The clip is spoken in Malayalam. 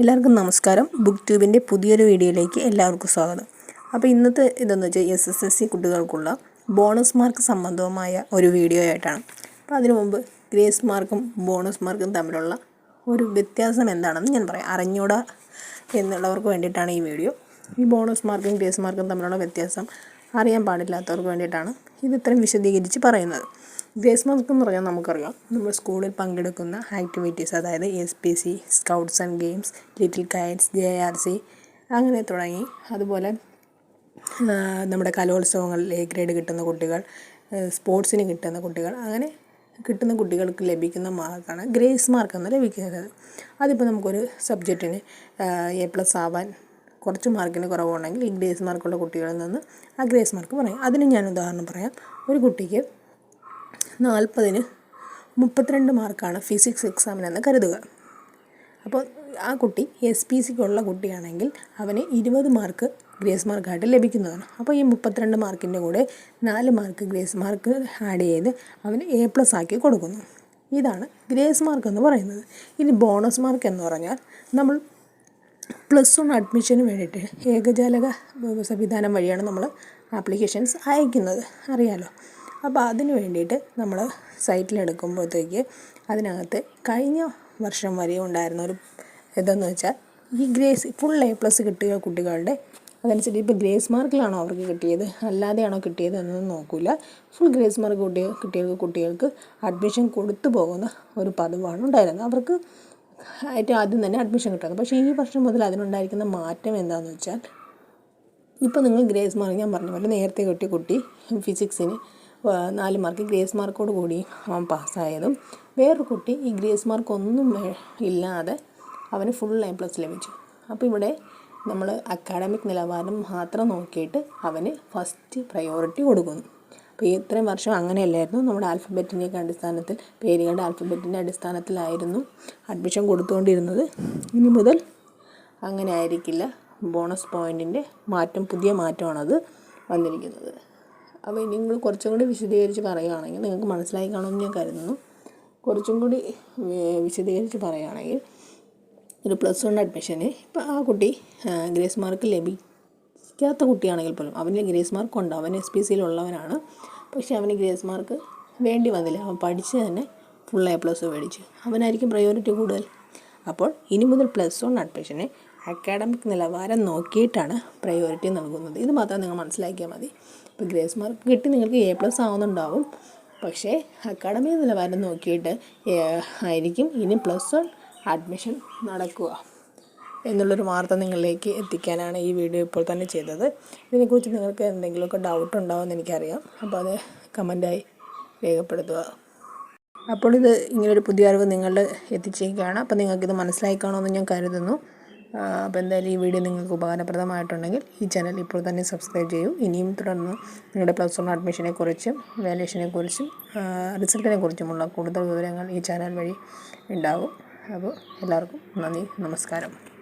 എല്ലാവർക്കും നമസ്കാരം. ബുക്ക് ട്യൂബിന്റെ പുതിയൊരു വീഡിയോയിലേക്ക് എല്ലാവർക്കും സ്വാഗതം. അപ്പോൾ ഇന്നത്തെ ഇതെന്ന് വെച്ചാൽ എസ് എസ് എസ് സി കുട്ടികൾക്കുള്ള ബോണസ് മാർക്ക് സംബന്ധവുമായ ഒരു വീഡിയോ ആയിട്ടാണ്. അപ്പോൾ അതിനു മുമ്പ് ഗ്രേസ് മാർക്കും ബോണസ് മാർക്കും തമ്മിലുള്ള ഒരു വ്യത്യാസം എന്താണെന്ന് ഞാൻ പറയാം. അറിഞ്ഞൂടാ എന്നുള്ളവർക്ക് വേണ്ടിയിട്ടാണ് ഈ വീഡിയോ. ഈ ബോണസ് മാർക്കും ഗ്രേസ് മാർക്കും തമ്മിലുള്ള വ്യത്യാസം അറിയാൻ പാടില്ലാത്തവർക്ക് വേണ്ടിയിട്ടാണ് ഇത് ഇത്രയും വിശദീകരിച്ച് പറയുന്നത്. ഗ്രേസ് എന്ന് പറഞ്ഞാൽ നമുക്കറിയാം. നമ്മൾ സ്കൂളിൽ പങ്കെടുക്കുന്ന ആക്ടിവിറ്റീസ് അതായത് S P C scouts and games little kites J R C അങ്ങനെ തുടങ്ങി. അതുപോലെ നമ്മുടെ കലോത്സവങ്ങളിൽ എ ഗ്രേഡ് കിട്ടുന്ന കുട്ടികൾ സ്പോർട്സിന് കിട്ടുന്ന കുട്ടികൾ അങ്ങനെ കിട്ടുന്ന കുട്ടികൾക്ക് ലഭിക്കുന്ന മാർക്കാണ് ഗ്രേസ് മാർക്ക് എന്ന് ലഭിക്കുന്നത്. അതിപ്പോൾ നമുക്കൊരു സബ്ജക്റ്റിന് എ പ്ലസ് ആവാൻ കുറച്ച് മാർക്കിന് കുറവുണ്ടെങ്കിൽ ഈ ഗ്രേസ് മാർക്കുള്ള കുട്ടികളിൽ നിന്ന് ആ ഗ്രേസ് മാർക്ക് പറയാം. അതിന് ഞാൻ ഉദാഹരണം പറയാം. ഒരു കുട്ടിക്ക് നാൽപ്പതിന് മുപ്പത്തിരണ്ട് മാർക്കാണ് ഫിസിക്സ് എക്സാമിനെന്ന് കരുതുക. അപ്പോൾ ആ കുട്ടി എസ് പി സിക്കുള്ള കുട്ടിയാണെങ്കിൽ അവന് ഇരുപത് മാർക്ക് ഗ്രേസ് മാർക്കായിട്ട് ലഭിക്കുന്നതാണ്. അപ്പോൾ ഈ മുപ്പത്തിരണ്ട് മാർക്കിന്റെ കൂടെ നാല് മാർക്ക് ഗ്രേസ് മാർക്ക് ആഡ് ചെയ്ത് അവന് എ പ്ലസ് ആക്കി കൊടുക്കുന്നു. ഇതാണ് ഗ്രേസ് മാർക്ക് എന്ന് പറയുന്നത്. ഇനി ബോണസ് മാർക്ക് എന്ന് പറഞ്ഞാൽ നമ്മൾ പ്ലസ് വൺ അഡ്മിഷന് വേണ്ടിയിട്ട് ഏകജാലക സംവിധാനം വഴിയാണ് നമ്മൾ ആപ്ലിക്കേഷൻസ് അയക്കുന്നത്. അറിയാലോ? അപ്പോൾ അതിന് വേണ്ടിയിട്ട് നമ്മൾ സൈറ്റിലെടുക്കുമ്പോഴത്തേക്ക് അതിനകത്ത് കഴിഞ്ഞ വർഷം വരെ ഉണ്ടായിരുന്ന ഒരു ഇതെന്ന് വെച്ചാൽ ഈ ഗ്രേസ് ഫുൾ എ പ്ലസ് കിട്ടിയ കുട്ടികളുടെ അതനുസരിച്ച് ഇപ്പോൾ ഗ്രേസ് മാർക്കിലാണോ അവർക്ക് കിട്ടിയത്? അല്ലാതെയാണോ കിട്ടിയത് എന്നൊന്നും നോക്കില്ല ഫുൾ ഗ്രേസ് മാർക്ക് കിട്ടിയ കിട്ടിയ കുട്ടികൾക്ക് അഡ്മിഷൻ കൊടുത്തു പോകുന്ന ഒരു പതിവാണ് ഉണ്ടായിരുന്നത്. അവർക്ക് ഏറ്റവും ആദ്യം തന്നെ അഡ്മിഷൻ കിട്ടുന്നത് പക്ഷേ ഈ വർഷം മുതൽ അതിനുണ്ടായിരിക്കുന്ന മാറ്റം എന്താണെന്ന് വെച്ചാൽ ഇപ്പോൾ നിങ്ങൾ ഗ്രേസ് മാർക്ക് ഞാൻ പറഞ്ഞ പോലെ നേരത്തെ കിട്ടിയ കുട്ടി ഫിസിക്സിന് നാല് മാർക്ക് ഗ്രേസ് മാർക്കോട് കൂടി അവൻ പാസ്സായതും വേറൊരു കുട്ടി ഈ ഗ്രേസ് മാർക്ക് ഒന്നും ഇല്ലാതെ അവന് ഫുൾ എ പ്ലസ് ലഭിച്ചു. അപ്പോൾ ഇവിടെ നമ്മൾ അക്കാഡമിക് നിലവാരം മാത്രം നോക്കിയിട്ട് അവന് ഫസ്റ്റ് പ്രയോറിറ്റി കൊടുക്കുന്നു. അപ്പോൾ ഇത്രയും വർഷം അങ്ങനെയല്ലായിരുന്നു. നമ്മുടെ ആൽഫബറ്റിന്റെയൊക്കെ അടിസ്ഥാനത്തിൽ പേരുകളുടെ ആൽഫബറ്റിന്റെ അടിസ്ഥാനത്തിലായിരുന്നു അഡ്മിഷൻ കൊടുത്തുകൊണ്ടിരുന്നത്. ഇനി മുതൽ അങ്ങനെ ആയിരിക്കില്ല. ബോണസ് പോയിന്റിന്റെ മാറ്റം പുതിയ മാറ്റമാണത് വന്നിരിക്കുന്നത്. അപ്പോൾ ഇനി നിങ്ങൾ കുറച്ചും കൂടി വിശദീകരിച്ച് പറയുകയാണെങ്കിൽ നിങ്ങൾക്ക് മനസ്സിലായി കാണുമെന്ന് ഞാൻ കരുതുന്നു. കുറച്ചും കൂടി വിശദീകരിച്ച് പറയുകയാണെങ്കിൽ ഒരു പ്ലസ് വൺ അഡ്മിഷന് ഇപ്പോൾ ആ കുട്ടി ഗ്രേസ് മാർക്ക് ലഭിക്കാത്ത കുട്ടിയാണെങ്കിൽ പോലും അവന് ഗ്രേസ് മാർക്ക് ഉണ്ട്. അവൻ എസ് പി സിയിലുള്ളവനാണ് പക്ഷേ അവന് ഗ്രേസ് മാർക്ക് വേണ്ടി വന്നില്ല. അവൻ പഠിച്ച് തന്നെ ഫുൾ എ പ്ലസ് മേടിച്ചു. അവനായിരിക്കും പ്രയോറിറ്റി കൂടുതൽ. അപ്പോൾ ഇനി മുതൽ പ്ലസ് വൺ അഡ്മിഷന് അക്കാഡമിക് നിലവാരം നോക്കിയിട്ടാണ് പ്രയോറിറ്റി നൽകുന്നത്. ഇത് മാത്രം നിങ്ങൾ മനസ്സിലാക്കിയാൽ മതി. ഇപ്പോൾ ഗ്രേസ് മാർക്ക് കിട്ടി നിങ്ങൾക്ക് എ പ്ലസ് ആവുന്നുണ്ടാവും. പക്ഷേ അക്കാഡമിക് നിലവാരം നോക്കിയിട്ട് ആയിരിക്കും ഇനി പ്ലസ് വൺ അഡ്മിഷൻ നടക്കുക. എന്നുള്ളൊരു വാർത്ത നിങ്ങളിലേക്ക് എത്തിക്കാനാണ് ഈ വീഡിയോ ഇപ്പോൾ തന്നെ ചെയ്തത്. ഇതിനെക്കുറിച്ച് നിങ്ങൾക്ക് എന്തെങ്കിലുമൊക്കെ ഡൗട്ട് ഉണ്ടാവുമെന്ന് എനിക്കറിയാം. അപ്പോൾ അത് കമന്റായി രേഖപ്പെടുത്തുക. അപ്പോൾ ഇത് ഇങ്ങനൊരു പുതിയ അറിവ് നിങ്ങളിൽ എത്തിച്ചേക്കുകയാണ് അപ്പോൾ നിങ്ങൾക്കിത് മനസ്സിലായി കാണുമെന്ന് ഞാൻ കരുതുന്നു. അപ്പോൾ എന്തായാലും ഈ വീഡിയോ നിങ്ങൾക്ക് ഉപകാരപ്രദമായിട്ടുണ്ടെങ്കിൽ ഈ ചാനൽ ഇപ്പോൾ തന്നെ സബ്സ്ക്രൈബ് ചെയ്യൂ. ഇനിയും തുടർന്ന് നിങ്ങളുടെ പ്ലസ് വൺ അഡ്മിഷനെ കുറിച്ചും വാല്യൂഷനെ കുറിച്ചും റിസൾട്ടിനെ കുറിച്ചുമുള്ള കൂടുതൽ വിവരങ്ങൾ ഈ ചാനൽ വഴി ഉണ്ടാകും. അപ്പോൾ എല്ലാവർക്കും നന്ദി നമസ്കാരം.